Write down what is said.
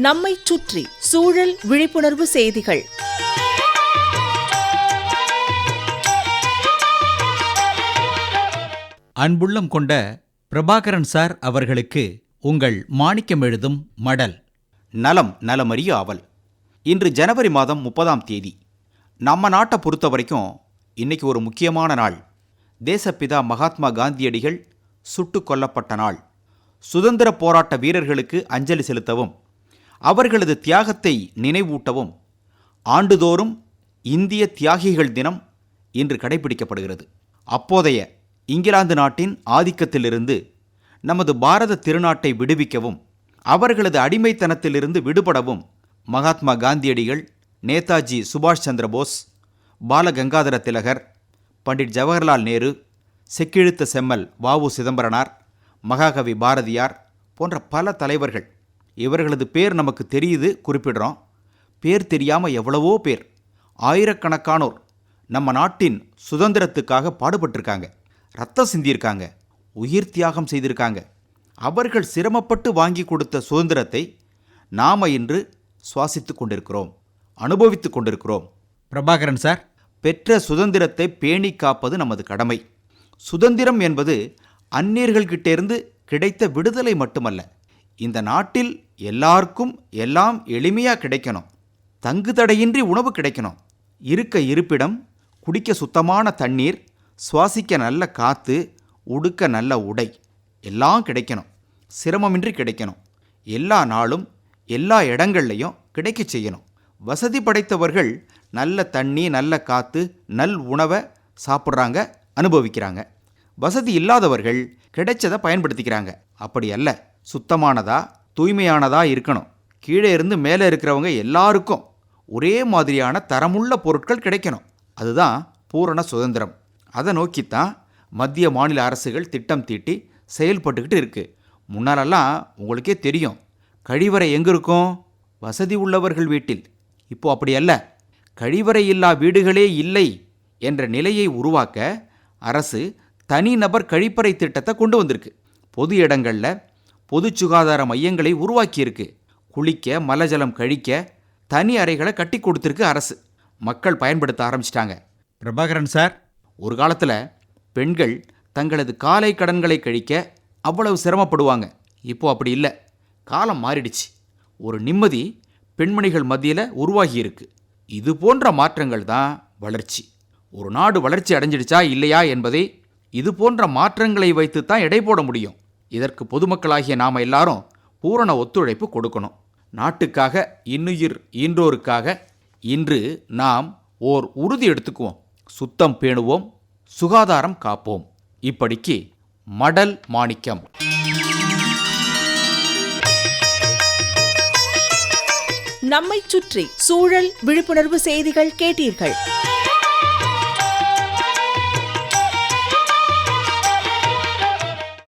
நம்மைச் சுற்றி சூழல் விழிப்புணர்வு செய்திகள். அன்புள்ளம் கொண்ட பிரபாகரன் சார் அவர்களுக்கு உங்கள் மாணிக்கம் எழுதும் மடல். நலம் நலமறிய ஆவல். இன்று ஜனவரி மாதம் முப்பதாம் தேதி. நம்ம நாட்டை பொறுத்த வரைக்கும் இன்னைக்கு ஒரு முக்கியமான நாள். தேசப்பிதா மகாத்மா காந்தியடிகள் சுட்டு கொல்லப்பட்ட நாள். சுதந்திர போராட்ட வீரர்களுக்கு அஞ்சலி செலுத்தவும் அவர்களது தியாகத்தை நினைவூட்டவும். ஆண்டுதோறும் இந்திய தியாகிகள் தினம் இன்று கடைபிடிக்கப்படுகிறது. அப்போதைய இங்கிலாந்து நாட்டின் ஆதிக்கத்திலிருந்து நமது பாரத திருநாட்டை விடுவிக்கவும் அவர்களது அடிமைத்தனத்திலிருந்து விடுபடவும் மகாத்மா காந்தியடிகள் நேதாஜி சுபாஷ் சந்திர போஸ் பாலகங்காதர திலகர் பண்டிட் ஜவஹர்லால் நேரு செக்கிழுத்த செம்மல் வாவு சிதம்பரனார் மகாகவி பாரதியார் போன்ற பல தலைவர்கள் இவர்களது பேர் நமக்கு தெரியுது குறிப்பிடுறோம். பேர் தெரியாமல் எவ்வளவோ பேர் ஆயிரக்கணக்கானோர் நம்ம நாட்டின் சுதந்திரத்துக்காக பாடுபட்டிருக்காங்க ரத்தம் சிந்தியிருக்காங்க உயிர் தியாகம் செய்திருக்காங்க. அவர்கள் சிரமப்பட்டு வாங்கி கொடுத்த சுதந்திரத்தை நாம இன்று சுவாசித்து கொண்டிருக்கிறோம் அனுபவித்துக் கொண்டிருக்கிறோம். பிரபாகரன் சார். பெற்ற சுதந்திரத்தை பேணி காப்பது நமது கடமை. சுதந்திரம் என்பது அந்நியர்கள்கிட்டேருந்து கிடைத்த விடுதலை மட்டுமல்ல இந்த நாட்டில் எல்லாருக்கும் எல்லாம் எளிமையாக கிடைக்கணும். தங்கு தடையின்றி உணவு கிடைக்கணும். இருக்க இருப்பிடம் குடிக்க சுத்தமான தண்ணீர் சுவாசிக்க நல்ல காற்று உடுக்க நல்ல உடை எல்லாம் கிடைக்கணும். சிரமமின்றி கிடைக்கணும். எல்லா நாளும் எல்லா இடங்கள்லையும் கிடைக்க செய்யணும். வசதி படைத்தவர்கள் நல்ல தண்ணி நல்ல காற்று நல் உணவை சாப்பிட்றாங்க அனுபவிக்கிறாங்க. வசதி இல்லாதவர்கள் கிடைச்சதை பயன்படுத்திக்கிறாங்க. அப்படி அல்ல. சுத்தமானதா தூய்மையானதா இருக்கணும். கீழே இருந்து மேலே இருக்கிறவங்க எல்லாருக்கும் ஒரே மாதிரியான தரமுள்ள பொருட்கள் கிடைக்கணும். அதுதான் பூரண சுதந்திரம். அதை நோக்கித்தான் மத்திய மாநில அரசுகள் திட்டம் தீட்டி செயல்பட்டுக்கிட்டு இருக்கு. முன்னாலெல்லாம் உங்களுக்கே தெரியும் கழிவறை எங்கே இருக்கும்? வசதி உள்ளவர்கள் வீட்டில். இப்போ அப்படி அல்ல. கழிவறை இல்லா வீடுகளே இல்லை என்ற நிலையை உருவாக்க அரசு தனிநபர் கழிப்பறை திட்டத்தை கொண்டு வந்திருக்கு. பொது இடங்களில் பொது சுகாதார மையங்களை உருவாக்கியிருக்கு. குளிக்க மலஜலம் கழிக்க தனி அறைகளை கட்டி கொடுத்துருக்கு அரசு. மக்கள் பயன்படுத்த ஆரம்பிச்சிட்டாங்க. பிரபாகரன் சார். ஒரு காலத்தில் பெண்கள் தங்களது காலை கடன்களை கழிக்க அவ்வளவு சிரமப்படுவாங்க. இப்போ அப்படி இல்லை. காலம் மாறிடுச்சு. ஒரு நிம்மதி பெண்மணிகள் மத்தியில் உருவாகி இருக்கு இது போன்ற மாற்றங்கள் தான் வளர்ச்சி. ஒரு நாடு வளர்ச்சி அடைஞ்சிடுச்சா இல்லையா என்பதை இது போன்ற மாற்றங்களை வைத்து தான் எடை போட முடியும். இதற்கு பொதுமக்களாகிய நாம் எல்லாரும் பூரண ஒத்துழைப்பு கொடுக்கணும். நாட்டுக்காக இன்னுயிர் ஈன்றோருக்காக இன்று நாம் ஓர் உறுதி எடுத்துக்குவோம். சுத்தம் பேணுவோம் சுகாதாரம் காப்போம். இப்படிக்கு மடல் மாணிக்கம். நம்மை சுற்றி சூழல் விழிப்புணர்வு செய்திகள் கேட்டீர்கள்.